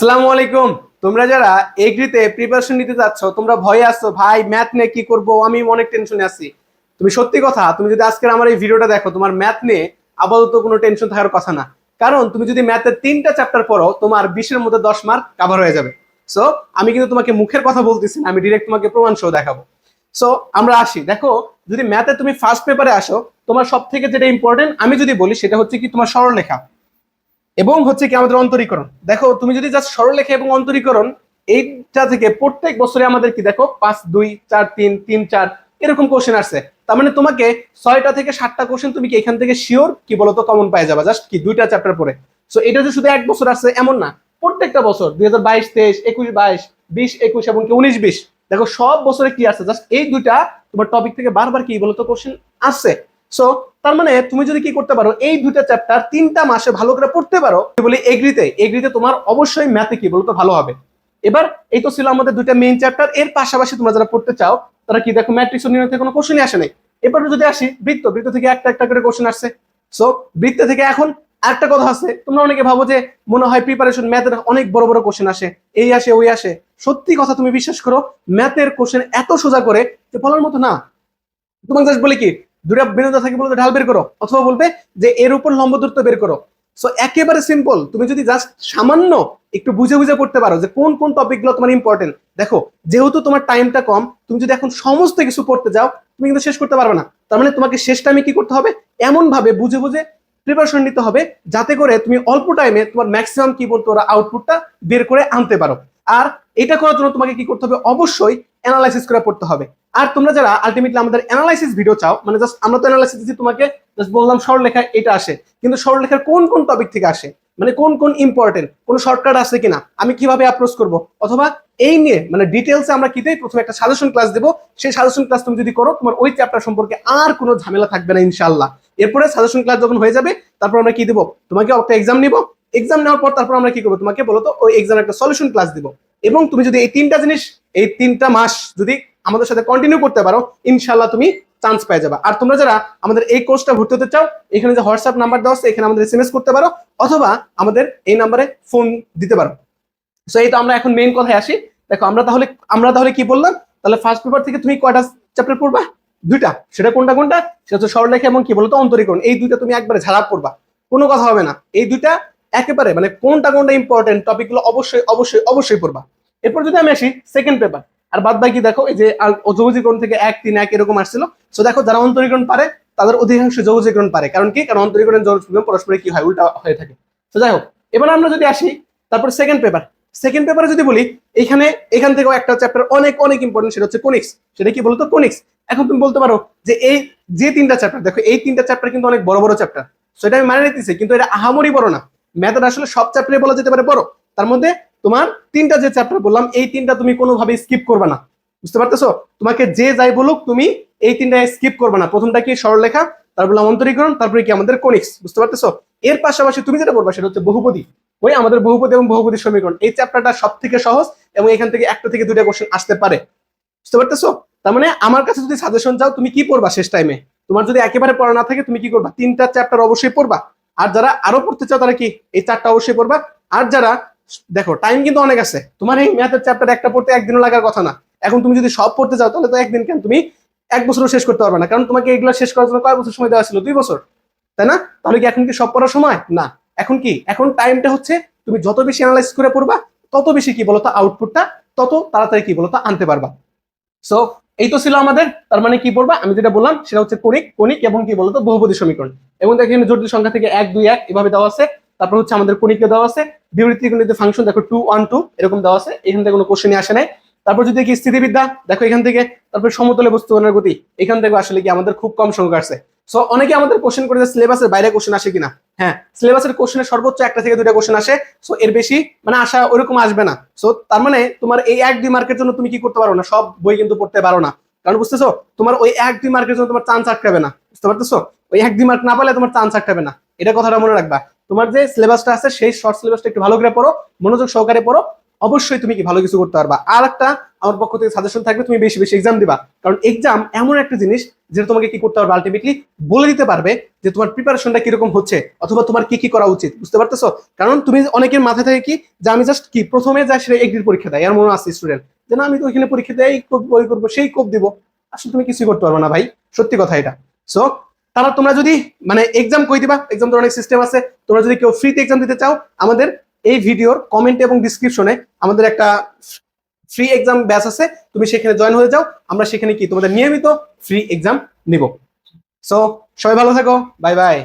আসসালামু আলাইকুম। তোমরা যারা এগ্রিতে প্রিপারেশন নিতে যাচ্ছ, তোমরা ভয়ে আসছো ভাই ম্যাথ নিয়ে কি করব? আমি অনেক টেনশনে আছি। তুমি সত্যি কথা, তুমি যদি আজকের আমার এই ভিডিওটা দেখো, তোমার ম্যাথ নিয়ে আপাতত কোনো টেনশন থাকার কথা না। কারণ তুমি যদি ম্যাথের তিনটা চ্যাপ্টার পড়ো, তোমার বিশের মধ্যে দশ মার্ক কাভার হয়ে যাবে। সো আমি কিন্তু তোমাকে মুখের কথা বলতেছি না, আমি ডিরেক্ট তোমাকে প্রমাণ সহ দেখাবো। সো আমরা আসি। দেখো, যদি ম্যাথে তুমি ফার্স্ট পেপারে আসো, তোমার সব থেকে যেটা ইম্পর্টেন্ট আমি যদি বলি, সেটা হচ্ছে কি তোমার সরলরেখা। এবং হচ্ছে কি আমাদের অন্তরীকরণ। দেখো, তুমি যদি জাস্ট সরলরেখা এবং অন্তরীকরণ, এইটা থেকে প্রত্যেক বছরে আমাদের কি দেখো, পাঁচ, দুই, চার, তিন তিন, চার, এরকম কোশ্চেন আসছে। তার মানে তোমাকে ছয়টা থেকে সাতটা কোশ্চেন তুমি কি এখান থেকে শিওর কি বলতো? কমন পাই যাবা জাস্ট কি দুইটা চ্যাপ্টার পরে। সো এটা যে শুধু এক বছর আসছে, এমন না। প্রত্যেকটা বছর, দুই হাজার বাইশ, তেইশ, একুশ, বাইশ, বিশ, একুশ এবং কি উনিশ, বিশ। দেখো, সব বছরে কি আসছে? জাস্ট এই দুইটা তোমার টপিক থেকে বারবার কি বলতো? কোশ্চেন আসছে। সো তার মানে তুমি যদি কি করতে পারো, এই দুইটা চ্যাপ্টার তিনটা মাসে ভালো করে পড়তে পারো বলি এগ্রিতে এগ্রিতে তোমার অবশ্যই ম্যাথে কি বলতো ভালো হবে। এবার এই তো ছিল আমাদের দুইটা মেইন চ্যাপ্টার এর পাশাপাশি তোমরা যারা পড়তে চাও, তারা কি দেখো ম্যাট্রিক্স নির্ণয় থেকে কোনো কোশ্চেনই আসে নাই। এবার যদি আসি, বৃত্ত বৃত্ত থেকে একটা একটা করে কোশ্চেন আসছে। সো বৃত্ত থেকে এখন একটা কথা আছে, তোমরা অনেকে ভাবো যে মনে হয় প্রিপারেশন ম্যাথের অনেক বড় বড় কোশ্চেন আসে, এই আসে, ওই আসে। সত্যি কথা তুমি বিশ্বাস করো ম্যাথের কোশ্চেন এত সোজা করে যে বলার মতো না। তোমাকে জাস্ট বলে কি থাকে বলতে ঢাল বের করো, অথবা বলবে যে এর উপর লম্ব দূরত্ব বের করো। সো একেবারে সিম্পল তুমি যদি জাস্ট সামান্য একটু বুঝে বুঝে পড়তে পারো যে কোন কোন টপিকগুলো তোমার ইম্পর্টেন্ট দেখো, যেহেতু তোমার টাইমটা কম, তুমি যদি এখন সমস্ত কিছু পড়তে যাও, তুমি কিন্তু শেষ করতে পারবে না। তার মানে তোমাকে শেষ টাইমে কি করতে হবে? এমন ভাবে বুঝে বুঝে প্রিপারেশন নিতে হবে, যাতে করে তুমি অল্প টাইমে তোমার ম্যাক্সিমাম কি বলতো ওরা আউটপুটটা বের করে আনতে পারো। আর এটা করার জন্য তোমাকে কি করতে হবে? অবশ্যই অ্যানালাইসিস করে পড়তে হবে। আর তোমরা যারা আলটিমেটলি আমাদের অ্যানালাইসিস ভিডিও চাও মানে জাস্ট আমরা তো অ্যানালাইসিস দিচ্ছি তোমাকে জাস্ট বললাম সরলরেখা, এটা আসে। কিন্তু সরলরেখার কোন কোন টপিক থেকে আসে? মানে কোন কোন ইম্পর্টেন্ট কোন শর্টকাট আছে কিনা? আমি কীভাবে অ্যাপ্রোচ করব? অথবা এই নিয়ে মানে ডিটেলসে আমরা কিতেই প্রথমে একটা সাজেশন ক্লাস দেবো। সেই সাজেশন ক্লাস তুমি যদি করো, তোমার ওই চ্যাপ্টার সম্পর্কে আর কোনো ঝামেলা থাকবে না ইনশাল্লাহ এরপরে সাজেশন ক্লাস যখন হয়ে যাবে, তারপর আমরা কি দেবো? তোমাকে একটা এক্সাম নিব। এক্সাম নেওয়ার পর তারপর আমরা কি করব? তোমাকে বলো তো, ওই এক্সাম একটা সলিউশন ক্লাস দিব। এবং তুমি যদি এই তিনটা জিনিস, এই তিনটা মাস যদি আমাদের সাথে কন্টিনিউ করতে পারো ইনশাল্লাহ তুমি চান্স পেয়ে যাবে। আর তোমরা যারা আমাদের এই কোর্সটা ভর্তি হতে চাও, এখানে যে হোয়াটসঅ্যাপ নাম্বার দেওয়া আছে, এখানে আমাদের এসএমএস করতে পারো, অথবা আমাদের এই নাম্বারে ফোন দিতে পারো। সো এই তো আমরা এখন মেইন কথায় আসি। দেখো, আমরা তাহলে আমরা তাহলে কি বললাম? তাহলে ফার্স্ট পেপার থেকে তুমি কয়টা চ্যাপ্টার পড়বা? দুইটা। সেটা কোনটা কোনটা? সেটা হচ্ছে সরলরেখা এবং কি বলতো? অন্তরীকরণ। এই দুইটা তুমি একবারে ঝাড়া পড়বা কোনো কথা হবে না। এই দুইটা একেবারে মানে কোনটা কোনটা ইম্পর্টেন্ট টপিকগুলো অবশ্যই অবশ্যই অবশ্যই পড়বা। এরপর যদি আমি আসি সেকেন্ড পেপার আর বাদ বাকি দেখো, এই যে যোগজীকরণ থেকে এক, তিন, এক এরকম আসছিল। সো দেখো যারা অন্তরীকরণ পারে, তাদের অধিকাংশ যোগজীকরণ পারে। কারণ কি? কারণ অন্তরীকরণ যোগজীকরণ পরস্পরে কি হয়? উল্টা হয়ে থাকে। তো যাই হোক, এবার আমরা যদি আসি, তারপর সেকেন্ড পেপার সেকেন্ড পেপারে যদি বলি, এখানে, এখান থেকেও একটা চ্যাপ্টার অনেক অনেক ইম্পর্টেন্ট সেটা হচ্ছে কোনিক্স। সেটা কি বলতো? কোনিক্স। এখন তুমি বলতে পারো যে, এই যে তিনটা চ্যাপ্টার দেখো, এই তিনটা চ্যাপ্টার কিন্তু অনেক বড় বড় চ্যাপ্টার সেটা আমি মানে নিতেছি, কিন্তু এটা আহামরি বড় না। ম্যাথের আসলে সব চ্যাপ্টারে বলা যেতে পারে বড়। তার মধ্যে তোমার তিনটা যে চ্যাপ্টার বললাম, এই তিনটা তুমি কোনোভাবে স্কিপ করবে না। বুঝতে পারতেছো? তোমাকে যে যাই বলুক, তুমি এই তিনটা স্কিপ করবে না। প্রথমটা কি সরলরেখা তারপর অন্তরীকরণ, তারপরে কি আমাদের কোনিক্স। বুঝতে পারতেছো? এর পাশাপাশি তুমি যেটা বলবা, সেটা হচ্ছে বহুপদী। ওই আমাদের বহুপদী এবং বহুপদী সমীকরণ। এই চ্যাপ্টারটা সব থেকে সহজ এবং এখান থেকে একটা থেকে দুইটা কোশ্চেন আসতে পারে। বুঝতে পারতেছো? তার মানে আমার কাছে যদি সাজেশন চাও, তুমি কি পড়বা শেষ টাইমে তোমার যদি একেবারে পড়া না থাকে, তুমি কি করবা? তিনটা চ্যাপ্টার অবশ্যই পড়বা। আর যারা আরও পড়তে চাও তারা কি এই চারটা অবশ্যই পড়বা। আর যারা, দেখো টাইম কিন্তু অনেক আছে। তোমার এই ম্যাথের চ্যাপ্টার একটা পড়তে একদিনও লাগার কথা না। এখন তুমি যদি সব পড়তে চাও তাহলে তো একদিন কেন তুমি এক বছরও শেষ করতে পারবে না। কারণ তোমাকে এগুলো শেষ করার জন্য কয় বছর সময় দেওয়া ছিল? দুই বছর। তাই না? তাহলে কি এখন কি সব পড়ার সময়? না। এখন কি? এখন টাইমটা হচ্ছে তুমি যত বেশি অ্যানালাইজ করে পড়বা, তত বেশি কি বলতো? আউটপুটটা তত তাড়াতাড়ি কি বলতো? আনতে পারবা। সো এই তো ছিল আমাদের, তার মানে কি পড়বা আমি যেটা বললাম, সেটা হচ্ছে কণিক কণিক এবং কি বলতো, বহুপদী সমীকরণ। এবং দেখো এখানে জটিল সংখ্যা থেকে এক, দুই, এক এভাবে দেওয়া আছে। তারপর হচ্ছে আমাদের কণিকে দেওয়া আছে। বিবৃতি ত্রিকোণিত ফাংশন দেখো টু ওয়ান টু এরকম দেওয়া আছে। এখান থেকে কোনো কোশ্চেনই আসে নাই। তারপর যদি কি স্থিতিবিদ্যা, দেখো এখান থেকে, তারপর সমতলে বস্তুগণের গতি। এখান থেকে আসলে কি আমাদের খুব কম সংখ্যা আসছে সো অনেকে আমাদের কোশ্চেন করে যে সিলেবাসের বাইরে কোশ্চেন আসে কিনা? হ্যাঁ সিলেবাসের কোশ্চেনের সর্বোচ্চ একটা থেকে দুইটা কোশ্চেন আসে সো এর বেশি মানে আশা ওইরকম আসবে না। সো তার মানে তোমার এই এক, দুই মার্কের জন্য তুমি কি করতে পারো না? সব বই কিন্তু পড়তে পারো না। কারণ বুঝতেছো, তোমার ওই এক, দুই মার্কের জন্য তোমার চান্স আটকাবে না। বুঝতে পারতেছো? ওই এক, দুই মার্ক না পেলে তোমার চান্স আটকাবে না। এটা কথাটা মনে রাখবা। তোমার যে সিলেবাসটা আছে, সেই শর্ট সিলেবাসটা একটু ভালো করে পড়ো, মনোযোগ সহকারে পড়ো। অবশ্যই তুমি কি ভালো কিছু করতে পারবা। আর একটা আমার পক্ষ থেকে সাজেশন থাকবে, তুমি বেশি বেশি এক্সাম দিবা। কারণ এক্সাম এমন একটা জিনিস যেটা তোমাকে কি করতে পারবে আলটিমেটলি বলে দিতে পারবে যে তোমার প্রিপারেশনটা কীরকম হচ্ছে অথবা তোমার কি কি করা উচিত, বুঝতে পারতেছো? কারণ তুমি অনেকের মাথায় থাকে কি যে আমি জাস্ট কি প্রথমে যা সেটা এগ্রির পরীক্ষা দেয় এর মনে আছে স্টুডেন্ট যে না, আমি তো ওইখানে পরীক্ষা দেয় এই কোপ বই করব, সেই কোপ দিব। আসলে তুমি কিছুই করতে পারবে না ভাই, সত্যি কথা এটা। সো তারা তোমরা যদি মানে এক্সাম কই দিবা? এক্সাম তো অনেক সিস্টেম আছে। তোমরা যদি কেউ ফ্রিতে এক্সাম দিতে চাও, আমাদের এই ভিডিওর কমেন্ট এবং ডিসক্রিপশনে আমাদের একটা ফ্রি এক্সাম ব্যাচ আছে, তুমি সেখানে জয়েন হয়ে যাও। আমরা সেখানে কি তোমাদের নিয়মিত ফ্রি এক্সাম নিব। সো সবাই ভালো থাকো। Bye bye